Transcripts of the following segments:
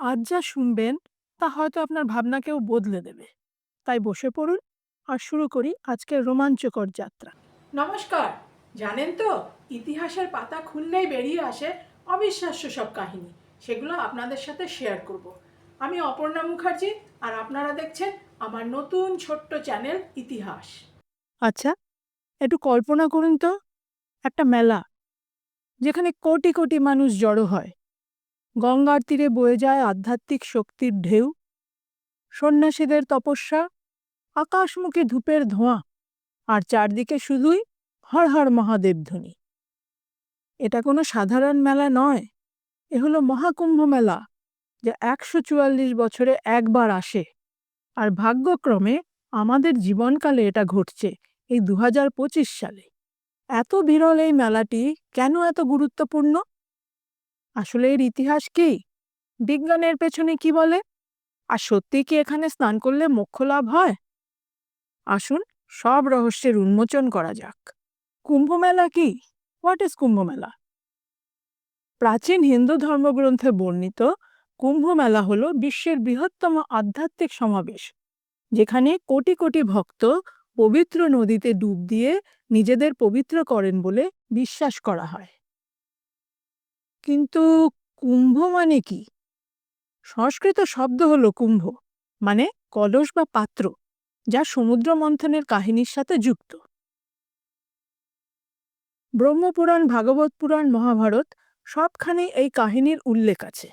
আজ যা শুনবেন তা হয়তো আপনার ভাবনাকেও বদলে দেবে। তাই বসে পড়ুন আর শুরু করি আজকের রোমাঞ্চকর যাত্রা। নমস্কার! জানেন তো ইতিহাসের পাতা খুললেই বেরিয়ে আসে অবিশ্বাস্য সব কাহিনী। সেগুলো আপনাদের সাথে শেয়ার করব। আমি অপর্ণা মুখার্জি আর আপনারা দেখছেন আমার নতুন ছোট্ট চ্যানেল ইতিহাস। আচ্ছা একটু কল্পনা করুন তো একটা মেলা যেখানে কোটি কোটি মানুষ জড়ো হয়। গঙ্গার তীরে বয়ে যায় আধ্যাত্মিক শক্তির ঢেউ। সন্ন্যাসীদের তপস্যা, আকাশমুখী ধূপের ধোঁয়া, আর চারদিকে শুধুই হর হর মহাদেব ধ্বনি। এটা কোনো সাধারণ মেলা নয়, এ হলো মহাকুম্ভ মেলা, যা একশো চুয়াল্লিশ বছরে একবার আসে। আর ভাগ্যক্রমে আমাদের জীবনকালে এটা ঘটছে, এই দু সালে। এত বিরল এই মেলাটি কেন এত গুরুত্বপূর্ণ? আসলে এর ইতিহাস কি? বিজ্ঞানের পেছনে কি বলে? আর সত্যি কি এখানে স্নান করলে মোক্ষ লাভ হয়? আসুন সব রহস্যের উন্মোচন করা যাক। কুম্ভমেলা কি? What is Kumbh Mela? প্রাচীন হিন্দু ধর্মগ্রন্থে বর্ণিত কুম্ভমেলা হল বিশ্বের বৃহত্তম আধ্যাত্মিক সমাবেশ, যেখানে কোটি কোটি ভক্ত পবিত্র নদীতে ডুব দিয়ে নিজেদের পবিত্র করেন বলে বিশ্বাস করা হয়। কিন্তু কুম্ভ মানে কি? সংস্কৃত শব্দ হলো কুম্ভ মানে কলস বা পাত্র, যা সমুদ্র মন্থনের কাহিনীর সাথে যুক্ত। ব্রহ্মপুরাণ, ভাগবত পুরাণ, মহাভারত সবখানেই এই কাহিনীর উল্লেখ আছে।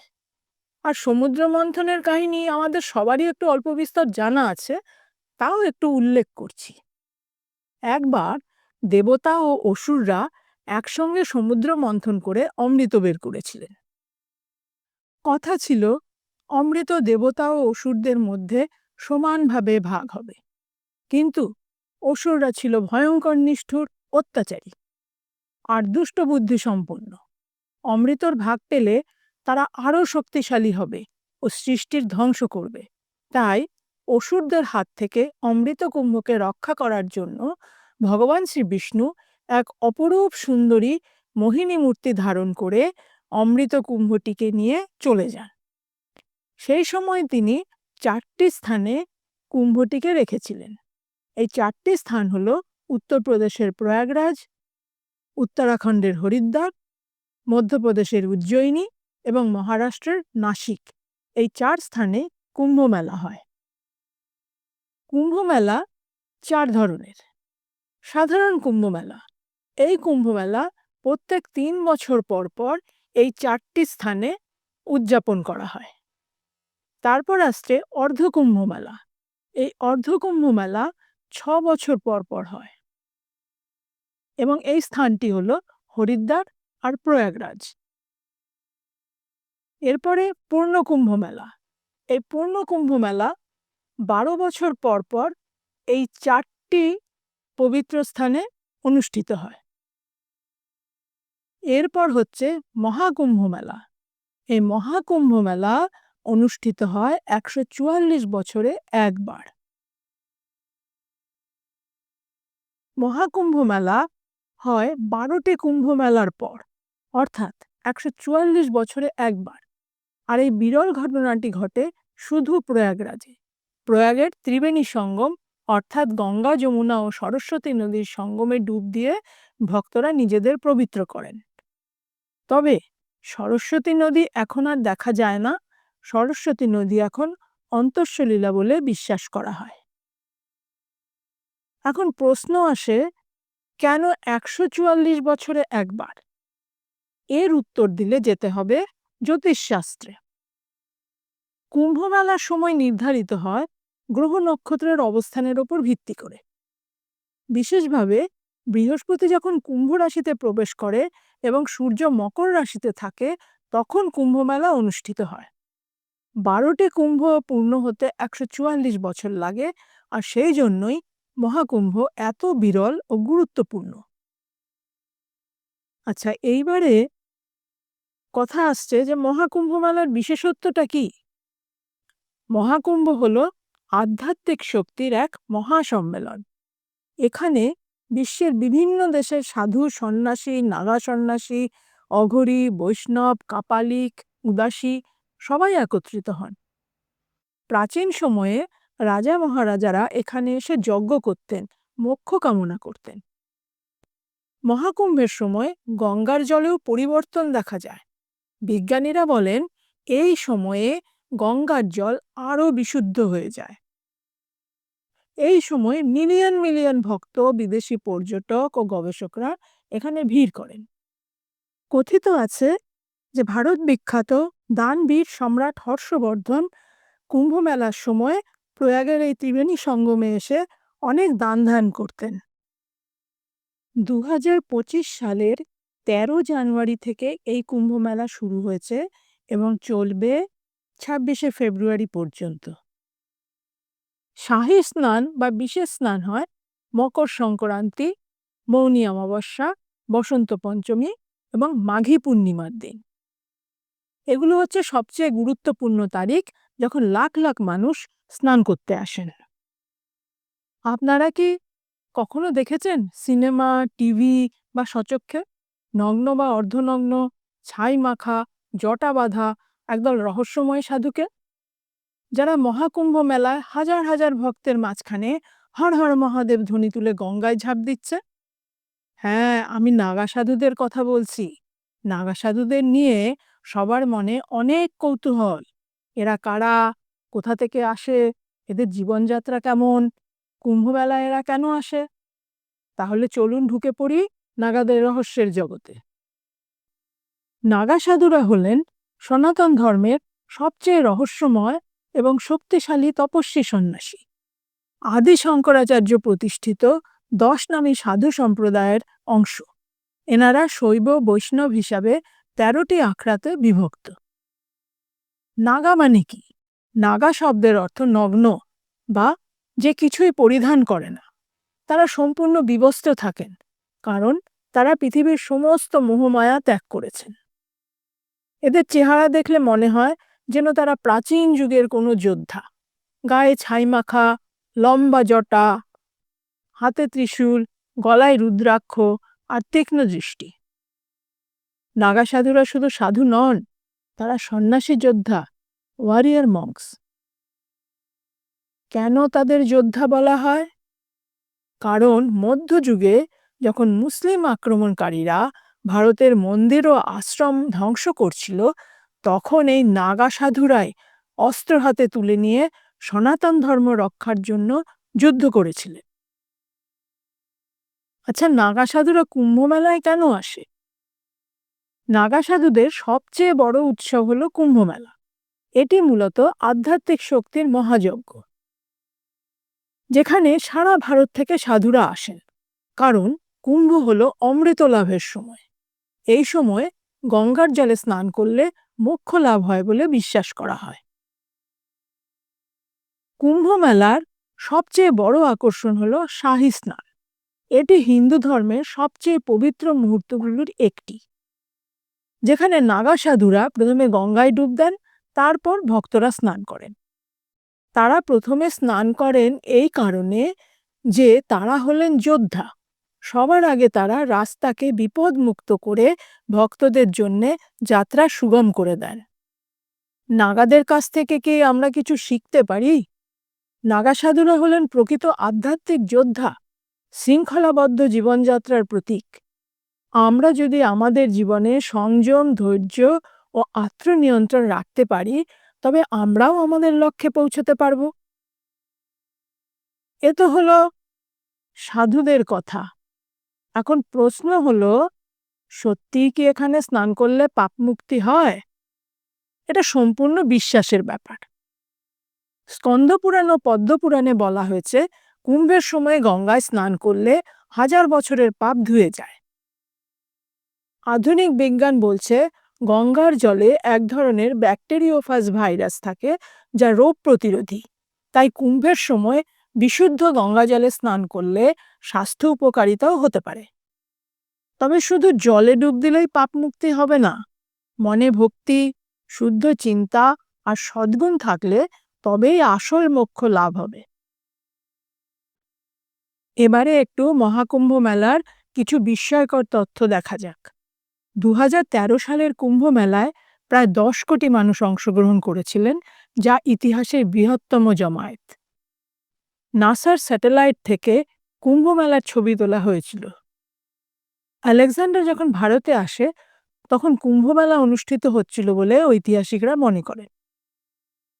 আর সমুদ্র মন্থনের কাহিনী আমাদের সবারই একটু অল্প বিস্তর জানা আছে, তাও একটু উল্লেখ করছি। একবার দেবতা ও অসুররা একসঙ্গে সমুদ্র মন্থন করে অমৃত বের করেছিলেন। কথা ছিল, অমৃত দেবতা ও অসুরদের মধ্যে সমানভাবে ভাগ হবে। কিন্তু অসুররা ছিল ভয়ঙ্কর, নিষ্ঠুর, অত্যাচারী আর দুষ্টবুদ্ধি সম্পন্ন। অমৃতর ভাগ পেলে তারা আরও শক্তিশালী হবে ও সৃষ্টির ধ্বংস করবে। তাই অসুরদের হাত থেকে অমৃত কুম্ভকে রক্ষা করার জন্য ভগবান শ্রী বিষ্ণু এক অপরূপ সুন্দরী মোহিনী মূর্তি ধারণ করে অমৃত কুম্ভটিকে নিয়ে চলে যান। সেই সময় তিনি চারটি স্থানে কুম্ভটিকে রেখেছিলেন। এই চারটি স্থান হল উত্তরপ্রদেশের প্রয়াগরাজ, উত্তরাখণ্ডের হরিদ্বার, মধ্যপ্রদেশের উজ্জয়িনী এবং মহারাষ্ট্রের নাসিক। এই চার স্থানে কুম্ভ মেলা হয়। কুম্ভ মেলা চার ধরনের। সাধারণ কুম্ভ মেলা এই কুম্ভমেলা প্রত্যেক তিন বছর পর পর এই চারটি স্থানে উদযাপন করা হয়। তারপর আসছে অর্ধকুম্ভ মেলা এই অর্ধকুম্ভ মেলা ছ বছর পর পর হয়। এবং এই স্থানটি হল হরিদ্বার আর প্রয়াগরাজ। এরপরে পূর্ণকুম্ভ মেলা এই মেলা বারো বছর পর পর এই চারটি পবিত্র স্থানে অনুষ্ঠিত হয়। এরপর হচ্ছে মহাকুম্ভ মেলা। এই মহাকুম্ভ মেলা অনুষ্ঠিত হয় একশো চুয়াল্লিশ বছরে একবার। মহাকুম্ভ মেলা হয় বারোটি কুম্ভ মেলার পর, অর্থাৎ একশো চুয়াল্লিশ বছরে একবার। আর এই বিরল ঘটনাটি ঘটে শুধু প্রয়াগরাজে। প্রয়াগের ত্রিবেণী সঙ্গম, অর্থাৎ গঙ্গা, যমুনা ও সরস্বতী নদীর সঙ্গমে ডুব দিয়ে ভক্তরা নিজেদের পবিত্র করেন। তবে সরস্বতী নদী এখন আর দেখা যায় না। সরস্বতী নদী এখন অন্তঃসলীলা বলে বিশ্বাস করা হয়। এখন প্রশ্ন আসে, কেন একশো চুয়াল্লিশ বছরে একবার? এর উত্তর দিলে যেতে হবে জ্যোতিষশাস্ত্রে। কুম্ভমেলার সময় নির্ধারিত হয় গ্রহ নক্ষত্রের অবস্থানের ওপর ভিত্তি করে। বিশেষভাবে বৃহস্পতি যখন কুম্ভ রাশিতে প্রবেশ করে এবং সূর্য মকর রাশিতে থাকে, তখন কুম্ভমেলা অনুষ্ঠিত হয়। বারোটি কুম্ভ পূর্ণ হতে একশো চুয়াল্লিশ বছর লাগে আর সেই জন্যই মহাকুম্ভ এত বিরল ও গুরুত্বপূর্ণ। আচ্ছা এইবারে কথা আসছে যে মহাকুম্ভ মেলার বিশেষত্বটা কি? মহাকুম্ভ হল আধ্যাত্মিক শক্তির এক মহাসম্মেলন। এখানে বিশ্বের বিভিন্ন দেশের সাধু সন্ন্যাসী, নাগা সন্ন্যাসী, অঘরী, বৈষ্ণব, কাপালিক, উদাসী সবাই একত্রিত হন। প্রাচীন সময়ে রাজা মহারাজারা এখানে এসে যজ্ঞ করতেন, মোক্ষ কামনা করতেন। মহাকুম্ভের সময় গঙ্গার জলেও পরিবর্তন দেখা যায়। বিজ্ঞানীরা বলেন, এই সময়ে গঙ্গার জল আরও বিশুদ্ধ হয়ে যায়। এই সময় মিলিয়ন মিলিয়ন ভক্ত, বিদেশি পর্যটক ও গবেষকরা এখানে ভিড় করেন। কথিত আছে যে ভারত বিখ্যাত দানবীর সম্রাট হর্ষবর্ধন কুম্ভ মেলার সময় প্রয়াগের এই ত্রিবেণী সঙ্গমে এসে অনেক দান ধ্যান করতেন। দু হাজার পঁচিশ সালের তেরো জানুয়ারি থেকে এই কুম্ভ মেলা শুরু হয়েছে এবং চলবে ছাব্বিশে ফেব্রুয়ারি পর্যন্ত। শাহী স্নান বা বিশেষ স্নান হয় মকর সংক্রান্তি, মৌনী অমাবস্যা, বসন্ত পঞ্চমী এবং মাঘী পূর্ণিমার দিন। এগুলো হচ্ছে সবচেয়ে গুরুত্বপূর্ণ তারিখ যখন লাখ লাখ মানুষ স্নান করতে আসেন। আপনারা কি কখনো দেখেছেন সিনেমা, টিভি বা সচক্ষে নগ্ন বা অর্ধনগ্ন, ছাই মাখা, জটা বাঁধা, একদল রহস্যময় সাধুকে? যারা মহাকুম্ভ মেলায় হাজার হাজার ভক্তের মাঝখানে হর হর মহাদেব ধ্বনি তুলে গঙ্গায় ঝাঁপ দিচ্ছে? হ্যাঁ আমি নাগা সাধুদের কথা বলছি। নাগা সাধুদের নিয়ে সবার মনে অনেক কৌতূহল। এরা কারা? কোথা থেকে আসে? এদের জীবনযাত্রা কেমন? কুম্ভমেলায় এরা কেন আসে? তাহলে চলুন ঢুকে পড়ি নাগাদের রহস্যের জগতে। নাগা সাধুরা হলেন সনাতন ধর্মের সবচেয়ে রহস্যময় এবং শক্তিশালী তপস্বী সন্ন্যাসী। আদি শঙ্করাচার্য প্রতিষ্ঠিত দশ নামী সাধু সম্প্রদায়ের অংশ। এনারা শৈব বৈষ্ণব হিসাবে তেরোটি আখড়াতে বিভক্ত। নাগা মানে কি? নাগা শব্দের অর্থ নগ্ন বা যে কিছুই পরিধান করে না। তারা সম্পূর্ণ বিবস্ত থাকেন, কারণ তারা পৃথিবীর সমস্ত মোহমায়া ত্যাগ করেছেন। এদের চেহারা দেখলে মনে হয় যেন তারা প্রাচীন যুগের কোনো যোদ্ধা। গায়ে ছাই মাখা, লম্বা জটা, হাতে ত্রিশূল, গলায় রুদ্রাক্ষ আর তীক্ষ্ণ দৃষ্টি। নাগা সাধুরা শুধু সাধু নন, তারা সন্ন্যাসী যোদ্ধা ওয়ারিয়ার মঙ্কস কেন তাদের যোদ্ধা বলা হয়? কারণ মধ্যযুগে যখন মুসলিম আক্রমণকারীরা ভারতের মন্দির ও আশ্রম ধ্বংস করছিল তখন এই নাগা সাধুরাই অস্ত্র হাতে তুলে নিয়ে সনাতন ধর্ম রক্ষার জন্য যুদ্ধ করেছিলেন আচ্ছা নাগা সাধুরা কুম্ভ মেলায় কেন আসে? নাগা সাধুদের সবচেয়ে বড় উৎসব হলো কুম্ভ মেলা এটি মূলত আধ্যাত্মিক শক্তির মহাযজ্ঞ, যেখানে সারা ভারত থেকে সাধুরা আসেন। কারণ কুম্ভ হলো অমৃত লাভের সময়। এই সময় গঙ্গার জলে স্নান করলে মোক্ষ লাভ হয় বলে বিশ্বাস করা হয়। কুম্ভ মেলার সবচেয়ে বড় আকর্ষণ হল শাহী স্নান। এটি হিন্দু ধর্মের সবচেয়ে পবিত্র মুহূর্তগুলোর একটি। যেখানে নাগা সাধুরা প্রথমে গঙ্গায় ডুব দেন, তারপর ভক্তরা স্নান করেন। তারা প্রথমে স্নান করেন এই কারণে যে তারা হলেন যোদ্ধা। সবার আগে তারা রাস্তাকে বিপদমুক্ত করে ভক্তদের জন্যে যাত্রা সুগম করে দেন নাগাদের কাছ থেকে কি আমরা কিছু শিখতে পারি? নাগা সাধুরা হলেন প্রকৃত আধ্যাত্মিক যোদ্ধা, শৃঙ্খলাবদ্ধ জীবনযাত্রার প্রতীক। আমরা যদি আমাদের জীবনে সংযম, ধৈর্য ও আত্মনিয়ন্ত্রণ রাখতে পারি, তবে আমরাও আমাদের লক্ষ্যে পৌঁছতে পারব। এ তো হলো সাধুদের কথা। এখন প্রশ্ন হলো, সত্যিই কি এখানে স্নান করলে পাপ মুক্তি হয়? এটা সম্পূর্ণ বিশ্বাসের ব্যাপার। স্কন্দপুরাণ ও পদ্মপুরাণে বলা হয়েছে, কুম্ভের সময় গঙ্গায় স্নান করলে হাজার বছরের পাপ ধুয়ে যায়। আধুনিক বিজ্ঞান বলছে, গঙ্গার জলে এক ধরনের ব্যাকটেরিওফাজ ভাইরাস থাকে, যা রোগ প্রতিরোধী। তাই কুম্ভের সময় বিশুদ্ধ গঙ্গা জলে স্নান করলে স্বাস্থ্য উপকারিতাও হতে পারে। তবে শুধু জলে ডুব দিলেই পাপ মুক্তি হবে না। মনে ভক্তি, শুদ্ধ চিন্তা আর সদ্গুণ থাকলে তবেই আসল মোক্ষ লাভ হবে। এবারে একটু মহাকুম্ভ মেলার কিছু বিস্ময়কর তথ্য দেখা যাক। দু হাজার তেরো সালের কুম্ভ মেলায় প্রায় দশ কোটি মানুষ অংশগ্রহণ করেছিলেন, যা ইতিহাসের বৃহত্তম জমায়েত। নাসার স্যাটেলাইট থেকে কুম্ভ মেলার ছবি তোলা হয়েছিল। আলেকজান্ডার যখন ভারতে আসে, তখন কুম্ভ মেলা অনুষ্ঠিত হচ্ছিল বলে ঐতিহাসিকরা মনে করেন।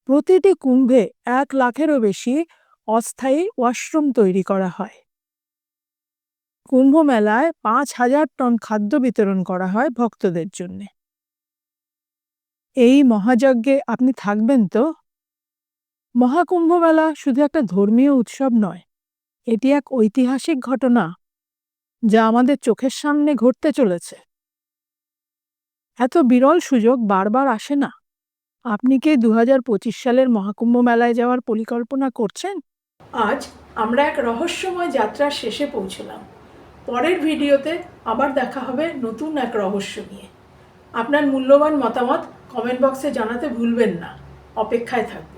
প্রতিটি কুম্ভে এক লাখেরও বেশি অস্থায়ী ওয়াশরুম তৈরি করা হয়। কুম্ভ মেলায় পাঁচ হাজার টন খাদ্য বিতরণ করা হয় ভক্তদের জন্যে। এই মহাযজ্ঞে আপনি থাকবেন তো? মহাকুম্ভ মেলা শুধু একটা ধর্মীয় উৎসব নয়, এটি এক ঐতিহাসিক ঘটনা যা আমাদের চোখের সামনে ঘটতে চলেছে। এত বিরল সুযোগ বারবার আসে না। আপনি কি দু হাজার পঁচিশ সালের মহাকুম্ভ মেলায় যাওয়ার পরিকল্পনা করছেন? আজ আমরা এক রহস্যময় যাত্রার শেষে পৌঁছলাম। পরের ভিডিওতে আবার দেখা হবে নতুন এক রহস্য নিয়ে। আপনার মূল্যবান মতামত কমেন্ট বক্সে জানাতে ভুলবেন না। অপেক্ষায় থাকবে